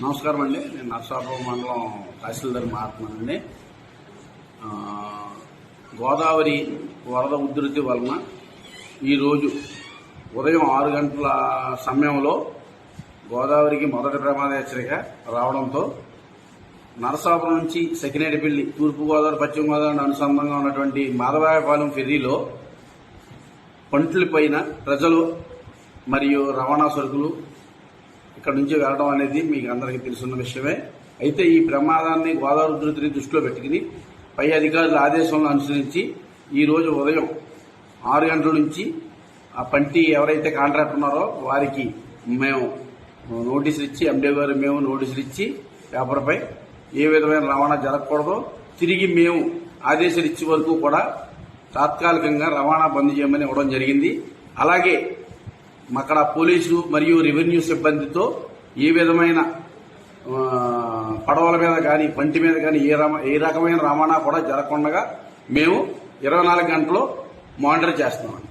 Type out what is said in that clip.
నమస్కారం అండి. నేను నర్సాపురం మండలం తహసీల్దార్ మాట్లాడుతున్నానండి గోదావరి వరద ఉధృతి వలన ఈరోజు ఉదయం ఆరు గంటల సమయంలో గోదావరికి మొదటి ప్రమాద హెచ్చరిక రావడంతో నరసాపురం నుంచి సెకినేటిపల్లి తూర్పుగోదావరి పశ్చిమ గోదావరి అనుసంధానంగా ఉన్నటువంటి మాధవాయపాలెం ఫెర్రీలో పంట్ల పైన ప్రజలు మరియు రవాణా సరుకులు ఇక్కడ నుంచి వెళ్ళడం అనేది మీకు అందరికీ తెలుసున్న విషయమే. అయితే ఈ ప్రమాదాన్ని గోదావరి ఉధృతిని దృష్టిలో పెట్టుకుని పై అధికారుల ఆదేశాలను అనుసరించి ఈ రోజు ఉదయం ఆరు గంటల నుంచి ఆ పంటి ఎవరైతే కాంట్రాక్ట్ ఉన్నారో వారికి మేము నోటీసులు ఇచ్చి ఎండే గారు మేము నోటీసులు ఇచ్చి పేపర్పై ఏ విధమైన రవాణా జరగకూడదో తిరిగి మేము ఆదేశాలు ఇచ్చే వరకు కూడా తాత్కాలికంగా రవాణా బంద్ చేయమని ఇవ్వడం జరిగింది. అలాగే అక్కడ పోలీసు మరియు రెవెన్యూ సిబ్బందితో ఏ విధమైన పడవల మీద కానీ పంటి మీద కానీ ఏ రమ ఏ రకమైన రవాణా కూడా జరగకుండా మేము ఇరవై నాలుగు గంటలు మానిటర్ చేస్తున్నాం.